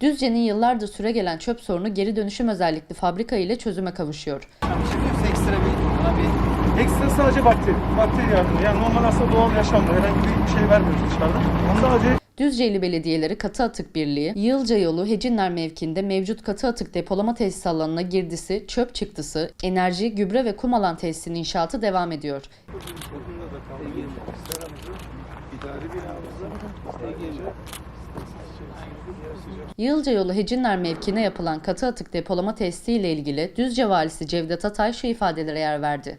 Düzce'nin yıllardır süre gelen çöp sorunu geri dönüşüm özellikli fabrika ile çözüme kavuşuyor. Yani ekstra bir, bir ekstra sadece bakteri, bakteri yardımı. Yani normal aslında doğal yaşamda herhangi bir şey vermiyoruz dışarıda. Sadece Düzceli Belediyeleri Katı Atık Birliği, Yılca Yolu Hecinler mevkinde mevcut katı atık depolama tesis alanına girdisi, çöp çıktısı, enerji, gübre ve kum alan tesisinin inşaatı devam ediyor. Yılca yolu Hecinler mevkine yapılan katı atık depolama tesisi ile ilgili Düzce valisi Cevdet Atay şu ifadelere yer verdi.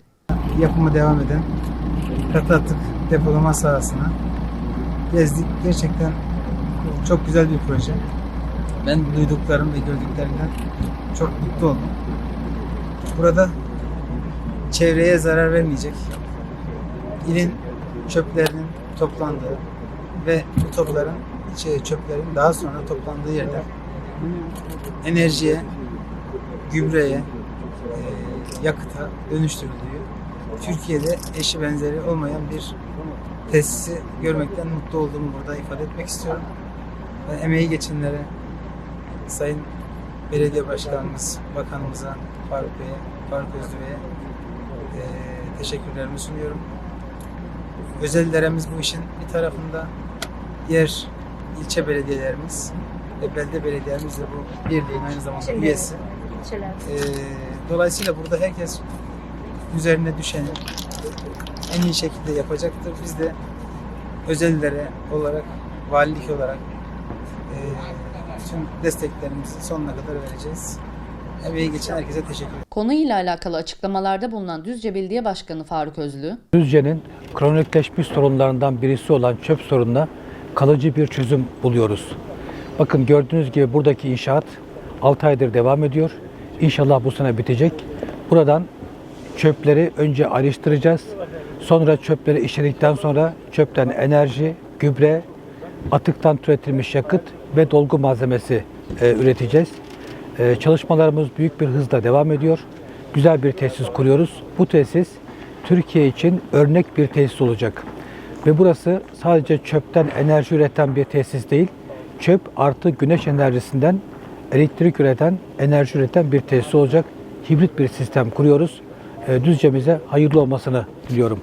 yapımı devam eden katı atık depolama sahasına gezdik. Gerçekten çok güzel bir proje. Ben duyduklarım ve gördüklerimden çok mutlu oldum. Burada çevreye zarar vermeyecek, ilin çöplerinin toplandığı ve bu topların şey, çöplerin daha sonra toplandığı yerler enerjiye, gübreye, e, yakıta dönüştürüldüğü Türkiye'de eşi benzeri olmayan bir tesisi görmekten mutlu olduğumu burada ifade etmek istiyorum. Ben emeği geçenlere, Sayın Belediye Başkanımız, Bakanımıza, Faruk Bey'e, Faruk Özlü Bey'e eee, teşekkürlerimi sunuyorum. Özellerimiz bu işin bir tarafında, diğer ilçe belediyelerimiz ve belde belediyelerimiz de bu birliğin aynı zamanda üyesi. Ee, dolayısıyla burada herkes üzerine düşeni en iyi şekilde yapacaktır. Biz de özellere olarak, valilik olarak e, tüm desteklerimizi sonuna kadar vereceğiz. Emeği geçen herkese teşekkür ederim. Konuyla alakalı açıklamalarda bulunan Düzce Belediye Başkanı Faruk Özlü, Düzce'nin kronikleşmiş sorunlarından birisi olan çöp sorununa kalıcı bir çözüm buluyoruz. Bakın gördüğünüz gibi buradaki inşaat 6 aydır devam ediyor. İnşallah bu sene bitecek. Buradan çöpleri önce ayrıştıracağız. Sonra çöpleri işledikten sonra çöpten enerji, gübre, atıktan türetilmiş yakıt ve dolgu malzemesi e, üreteceğiz. E, çalışmalarımız büyük bir hızla devam ediyor. Güzel bir tesis kuruyoruz. Bu tesis Türkiye için örnek bir tesis olacak. Ve burası sadece çöpten enerji üreten bir tesis değil, çöp artı güneş enerjisinden elektrik üreten, enerji üreten bir tesis olacak. Hibrit bir sistem kuruyoruz. E, Düzce'mize hayırlı olmasını diliyorum.